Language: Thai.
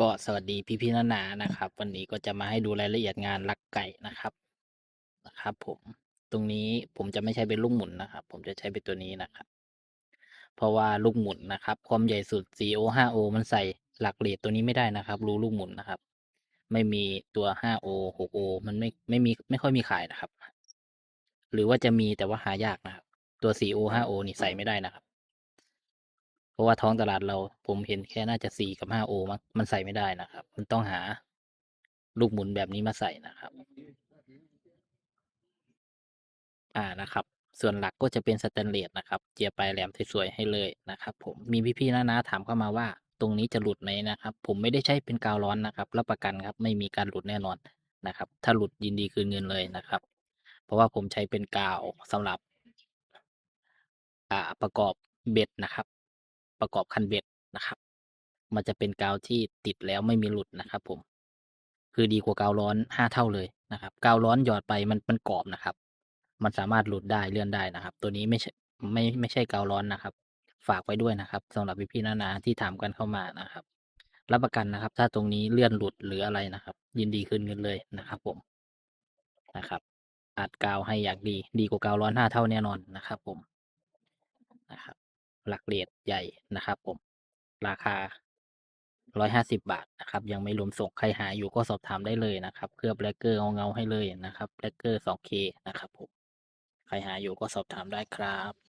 ก็สวัสดีพี่ๆนานานะครับ วันนี้ก็จะมาให้ดูรายละเอียดงานลักไก่นะครับนะครับ ผมตรงนี้ผมจะไม่ใช้เป็นลูกหมุนนะครับ ผมจะใช้เป็นตัวนี้นะครับ เพราะว่าลูกหมุนนะครับ ความใหญ่สุด 4O 5O มันใส่หลักเลทตัวนี้ไม่ได้นะครับ รูลูกหมุนนะครับ ไม่มีตัว 5O 6O มันไม่ไม่มีไม่ค่อยมีขายนะครับ หรือว่าจะมีแต่ว่าหายากนะครับ ตัว 4O 5O นี่ใส่ไม่ได้นะครับ เพราะว่าท้องตลาดเราผมเห็นแค่น่าจะ4กับ 5O มั้งมันใส่ไม่ได้นะครับ มันต้องหาลูกหมุนแบบนี้มาใส่นะครับ อ่านะครับ ส่วนหลักก็จะเป็นสแตนเลสนะครับ เจียร์ปลายแหลมสวยๆให้เลยนะครับ ผมมีพี่ๆน้าๆถามเข้ามาว่า ตรงนี้จะหลุดไหมนะครับ ผมไม่ได้ใช้เป็นกาวร้อนนะครับรับประกันครับไม่มีการหลุดแน่นอนนะครับ ถ้าหลุดยินดีคืนเงินเลยนะครับ เพราะว่าผมใช้เป็นกาวสำหรับ อ่าประกอบเบ็ดนะครับ ประกอบคันเบ็ดนะครับ มันจะเป็นกาวที่ติดแล้วไม่มีหลุดนะครับ ผม คือดีกว่ากาวร้อนห้าเท่าเลยนะครับ กาวร้อนหยอดไปมันมันกรอบนะครับ มันสามารถหลุดได้เลื่อนได้นะครับ ตัวนี้ไม่ใช่ไม่ไม่ใช่กาวร้อนนะครับ ฝากไว้ด้วยนะครับสำหรับพี่ๆนานาที่ถามกันเข้ามานะครับ รับประกันนะครับ ถ้าตรงนี้เลื่อนหลุดหรืออะไรนะครับ ยินดีคืนเงินเลยนะครับ ผมนะครับอัดกาวให้อย่างดี ดีกว่ากาวร้อนห้าเท่าแน่นอนนะครับ ผมนะครับ หลักเลทใหญ่นะครับ ผม ราคา 150 บาทนะครับ ยังไม่รวมส่งใครหาอยู่ก็สอบถามได้เลยนะครับ เคลือบแบล็กเกอร์เงาเงาให้เลยนะครับแบล็กเกอร์ 2K นะครับผม ใครหาอยู่ก็สอบถามได้ครับ